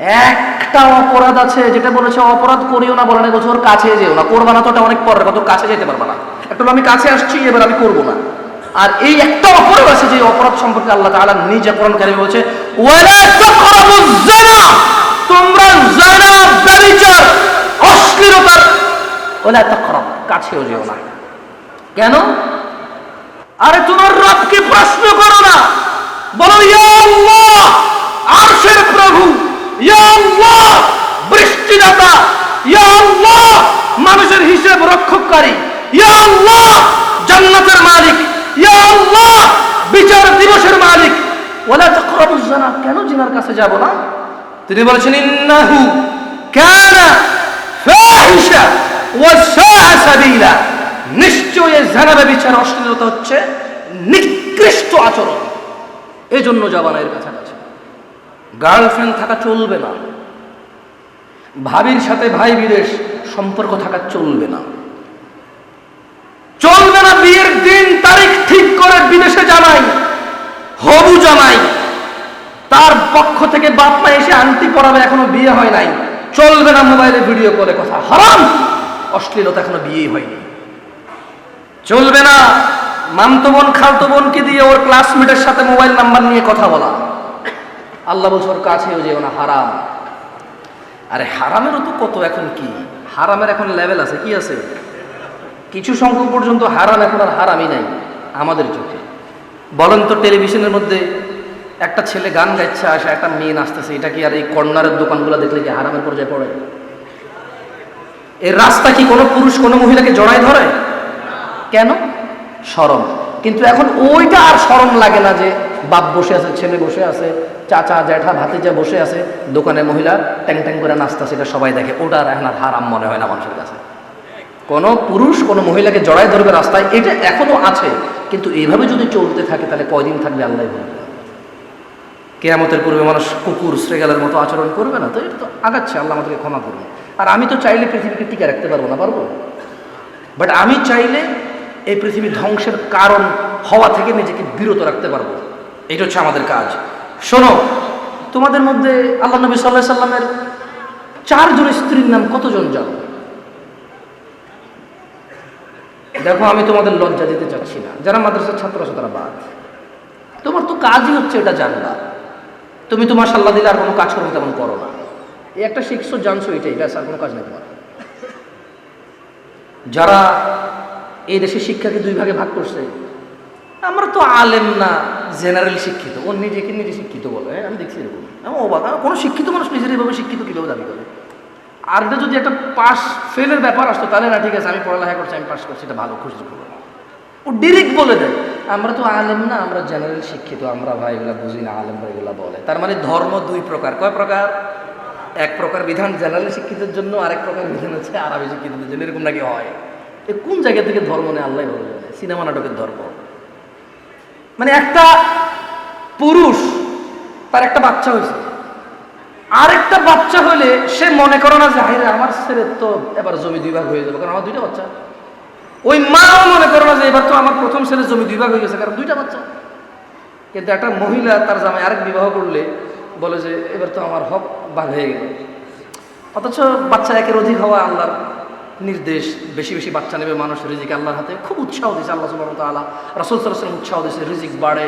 একটা অপরাধ আছে, যেটা বলেছে অপরাধ করিও না, বলে না বলছে ওর কাছে যেও না। করবা না তো ওটা অনেক পরের কথা কাছে যেতে পারবা না। একটু আমি কাছে আসছি, এবার আমি করব না। আর এই একটা অপরাধ আছে, যে অপরাধ সম্পর্কে আল্লাহ তাআলা নিজে কোরআন কারিমে বলছে, ওয়ালা তাকরাবুজ তোমরা জানা ব্যভিচার অশ্লীলতা ওয়ালা তাকরাব কাছেও যেও না কেন আরে তোমার রবকে প্রশ্ন করো না বলো ইয়া আল্লাহ আরশের প্রভু বৃষ্টিদাতা আল্লাহ, মানুষের হিসেব রক্ষককারী আল্লাহ, জান্নাতের মালিক আল্লাহ, বিচার দিবসের মালিক। ওয়ালা তাকরাবুজ জানা, কেন জিনার কাছে যাব না? তিনি বলেছেন, ইন্নাহু কানা ফাহিশা ওয়া সাআ সাবিলা। নিশ্চয় জানাবে বিচার অশ্লীলতা হচ্ছে নিকৃষ্ট আচরণ। এই জন্য যাবা না এর কাছাকাছি। গার্লফ্রেন্ড থাকা চলবে না। ভাবির সাথে ভাই বিদেশ সম্পর্ক থাকা চলবে না। চলবে না বিয়ের দিন তারিখ ঠিক করে বিদেশে জানাই, হবু জানাই। তার পক্ষ থেকে বাপ মা এসে আন্টি পড়াবে এখনও বিয়ে হয় নাই। চলবে না মোবাইলে ভিডিও করে কথা। হারাম! অশ্লীলতা এখনও বিয়েই হয়নি। চলবে না। মামতো বোন, খালতো বোনকে দিয়ে ওর ক্লাসমেটের সাথে মোবাইল নাম্বার নিয়ে কথা বলা। আল্লাহ বলছে, ওর কাছেও যেও না, হারাম। আরে হারামেরও তো কত, এখন কি? হারামের এখন লেভেল আছে, কি আছে? কিছু সংখ্যক পর্যন্ত হারাম এখন আর হারামই নাই, আমাদের চোখে। বলেন তো টেলিভিশনের মধ্যে একটা ছেলে গান গাইছে, আসে একটা মেয়ে নাচতেছে, এটা কি আর এই কর্নারের দোকানগুলো দেখলে কি হারামের পর্যায়ে পড়ে? এর রাস্তা কি কোনো পুরুষ, কোনো মহিলাকে জড়ায় ধরে? কেন? সরম কিন্তু এখন ওইটা আর সরম লাগে না যে বাপ বসে আছে, ছেলে বসে আছে, চাচা, জ্যাঠা, ভাতিজা বসে আছে। দোকানে মহিলা ট্যাং ট্যাং করে নাস্তা সেটা সবাই দেখে। ওটা আর হারাম মনে হয় না মানুষের কাছে। কোনো পুরুষ, কোনো মহিলাকে জড়াই ধরবে রাস্তায়, এটা এখনও আছে। কিন্তু এইভাবে যদি চলতে থাকে, তাহলে কয়দিন থাকবে আল্লাহ বলবে। কেয়ামতের পূর্বে মানুষ কুকুর, শ্রেগালের মতো আচরণ করবে না, তো এটা তো আগাচ্ছে, আল্লাহ আমাদেরকে ক্ষমা করবে আর আমি তো চাইলে পৃথিবীকে টিকে রাখতে পারব না, পারব? বাট আমি চাইলে এই পৃথিবী ধ্বংসের কারণ হওয়া থেকে নিজেকে বিরত রাখতে পারব। এটা হচ্ছে আমাদের কাজ। শোনো, তোমাদের মধ্যে আল্লাহ নবী সাল্লাহ সাল্লামের চারজন স্ত্রীর নাম কতজন জানো? দেখো, আমি তোমাদের লজ্জা দিতে চাচ্ছি না। যারা মাদ্রাসার ছাত্র আছে, তারা বাদ। তোমার তো কাজই হচ্ছে এটা জানবা তুমি তোমার সাল্লাহ দিলে আর কোনো কাজ করবে তেমন করো না। এই একটা শিখছো, জানছো এটাই, ব্যাস, আর কোনো কাজ নেই তোমার। যারা এই দেশে শিক্ষাকে দুই ভাগে ভাগ করছে আমরা তো আলেম না জেনারেল শিক্ষিত। ও নিজেকে নিজে শিক্ষিত বলে, আমি দেখছি এরকম। আমি অবাক। কোনো শিক্ষিত মানুষ নিজের এইভাবে শিক্ষিত কীভাবে দাবি করে? আর যদি একটা পাস ফেলের ব্যাপার আসতো, তাহলে না, ঠিক আছে, আমি পড়ালেখা করছি, আমি পাস করছি, এটা ভালো খুশি করব ও ডিরেক্ট বলে দেয়, আমরা তো আলেম না, আমরা জেনারেল শিক্ষিত, আমরা ভাই এগুলা বুঝি না আলেম ভাই এগুলা বলে। তার মানে ধর্ম দুই প্রকার। কয় প্রকার? এক প্রকার বিধান জেনারেল শিক্ষিতের জন্য, আরেক প্রকার বিধান হচ্ছে আরবি শিক্ষিতদের জন্য। এরকম নাকি হয়? কোন জায়গা থেকে ধর্ম নেই আল্লাহ বলে সিনেমা নাটকের ধর্ম। মানে একটা পুরুষ, তার একটা বাচ্চা হয়েছে। আরেকটা বাচ্চা হলে সে মনে করে না যে হাইরে আমার ছেলের তো এবার জমি দুই ভাগ হয়ে যাবে। কারণ আমার দুইটা বাচ্চা। ওই মাও মনে করে না যে, এবার তো আমার প্রথম ছেলের জমি দুই ভাগ হয়ে গেছে। কারণ দুইটা বাচ্চা। কিন্তু একটা মহিলা তার জামাই আরেক বিবাহ করলে বলে যে, এবার তো আমার হক ভাগ হয়ে গেল। অথচ বাচ্চা একের অধিক হওয়া আল্লাহর নির্দেশ বেশি বেশি বাচ্চা নেবে মানুষ রিজিক আল্লাহর হাতে। খুব উৎসাহ দিয়েছে আল্লাহ সুবাহ তালা রসুল সাল্লাম উৎসাহ দিয়েছে রিজিক বাড়ে,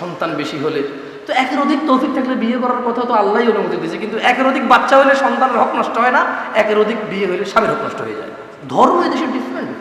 সন্তান বেশি হলে। তো একের অধিক তৌফিক থাকলে বিয়ে করার কথা তো আল্লাহ অনুমতি দিয়েছে, কিন্তু একের অধিক বাচ্চা হলে সন্তানের হক নষ্ট হয় না, একের অধিক বিয়ে হলে স্বামীর হক নষ্ট হয়ে যায়। ধর্ম এদেশে ডিফারেন্ট